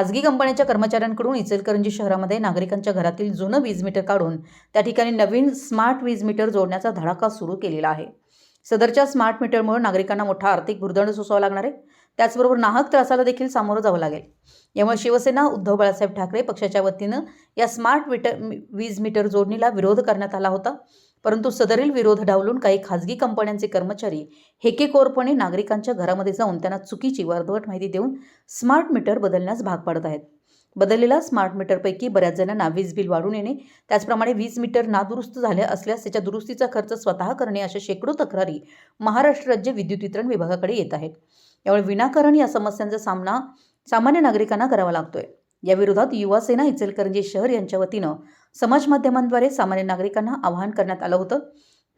खाजगी कंपन्यांच्या कर्मचाऱ्यांकडून इचलकरंजी शहरामध्ये नागरिकांच्या घरातील जुनं वीज मीटर काढून त्या ठिकाणी नवीन स्मार्ट वीज मीटर जोडण्याचा धडाका सुरू केलेला आहे. सदरच्या स्मार्ट मीटरमुळे नागरिकांना मोठा आर्थिक भुर्दंड सोसावा लागणार आहे. त्याचबरोबर नाहक त्रासाला देखील सामोरं जावं लागेल. यामुळे शिवसेना उद्धव बाळासाहेब ठाकरे पक्षाच्या वतीनं या स्मार्ट मीटर वीज मीटर जोडणीला विरोध करण्यात आला होता. परंतु सदरील विरोध डावलून काही खाजगी कंपन्यांचे कर्मचारी हेकेकोरपणे नागरिकांच्या घरामध्ये जाऊन त्यांना चुकीची वर्धवट माहिती देऊन स्मार्ट मीटर बदलण्यास भाग पाडत आहेत. बदललेल्या स्मार्ट मीटरपैकी बऱ्याच जणांना वीज बिल वाढून येणे त्याचप्रमाणे वीज मीटर नादुरुस्त झाले असल्यास त्याच्या दुरुस्तीचा खर्च स्वतः करणे अशा शेकडो तक्रारी महाराष्ट्र राज्य विद्युत वितरण विभागाकडे येत आहेत. यामुळे विनाकारण या समस्यांचा सामना सामान्य नागरिकांना करावा लागतोय. या विरोधात इचलकरंजी शहर यांच्या वतीनं समाज माध्यमांद्वारे सामान्य नागरिकांना आवाहन करण्यात आलं होतं.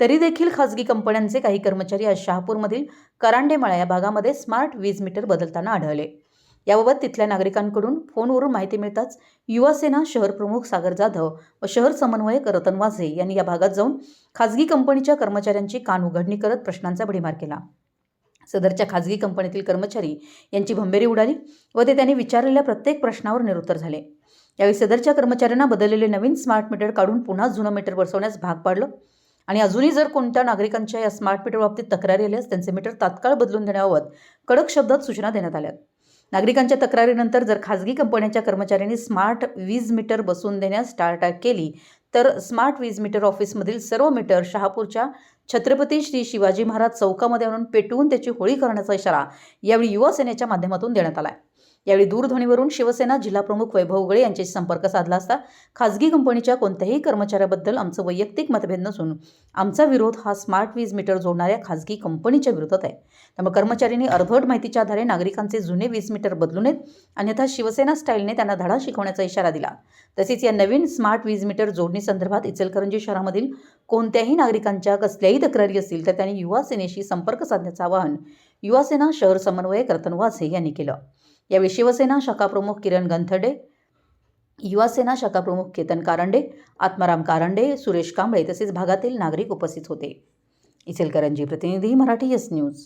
तरी देखील खाजगी कंपन्यांचे काही कर्मचारी आज शहापूरमधील करांडेमाळा या भागामध्ये स्मार्ट वीज मीटर बदलताना आढळले. याबाबत तिथल्या नागरिकांकडून फोनवरून माहिती मिळताच युवासेना शहर प्रमुख सागर जाधव व शहर समन्वयक रतन वाझे यांनी या भागात जाऊन खाजगी कंपनीच्या कर्मचाऱ्यांची कान उघडणी करत प्रश्नांचा भडीमार केला. सदरच्या खाजगी कंपनीतील कर्मचारी यांची भंबेरी उडाली व ते त्यांनी विचारलेल्या प्रत्येक प्रश्नावर निरुत्तर झाले. यावेळी सदरच्या कर्मचाऱ्यांना बदललेले नवीन स्मार्ट मीटर काढून पुन्हा जुनं मीटर बसवण्यास भाग पाडलं. आणि अजूनही जर कोणत्या नागरिकांच्या या स्मार्ट मीटर बाबतीत तक्रारी आल्यास त्यांचे मीटर तात्काळ बदलून देण्याबाबत कडक शब्दात सूचना देण्यात आल्या. नागरिकांच्या तक्रारीनंतर जर खाजगी कंपन्यांच्या कर्मचाऱ्यांनी स्मार्ट वीज मीटर बसवून देण्यास टाळटाळ केली तर स्मार्ट वीज मीटर ऑफिसमधील सर्व मीटर शहापूरच्या छत्रपती श्री शिवाजी महाराज चौकामध्ये आणून पेटवून त्याची होळी करण्याचा इशारा यावेळी युवा सेनेच्या माध्यमातून देण्यात आला यावेळी दूरध्वनीवरून शिवसेना जिल्हाप्रमुख वैभव उगळे यांच्याशी संपर्क साधला असता खाजगी कंपनीच्या कोणत्याही कर्मचाऱ्याबद्दल आमचं वैयक्तिक मतभेद नसून आमचा विरोध हा स्मार्ट वीज मीटर जोडणाऱ्या खाजगी कंपनीच्या विरोधात आहे. त्यामुळे कर्मचाऱ्यांनी अर्धवट माहितीच्या आधारे नागरिकांचे जुने वीज मीटर बदलू नयेत अन्यथा शिवसेना स्टाईलने त्यांना धडा शिकवण्याचा इशारा दिला. तसेच या नवीन स्मार्ट वीज मीटर जोडणी संदर्भात इचलकरंजी शहरामधील कोणत्याही नागरिकांच्या कसल्याही तक्रारी असतील तर त्यांनी युवासेनेशी संपर्क साधण्याचं आवाहन युवासेना शहर समन्वयक रतन वाझे यांनी केलं. यावेळी शिवसेना शाखाप्रमुख किरण गंथडे युवासेना शाखाप्रमुख केतन कारंडे आत्माराम कारंडे सुरेश कांबळे तसेच भागातील नागरिक उपस्थित होते. इचलकरंजी प्रतिनिधी मराठी एस न्यूज.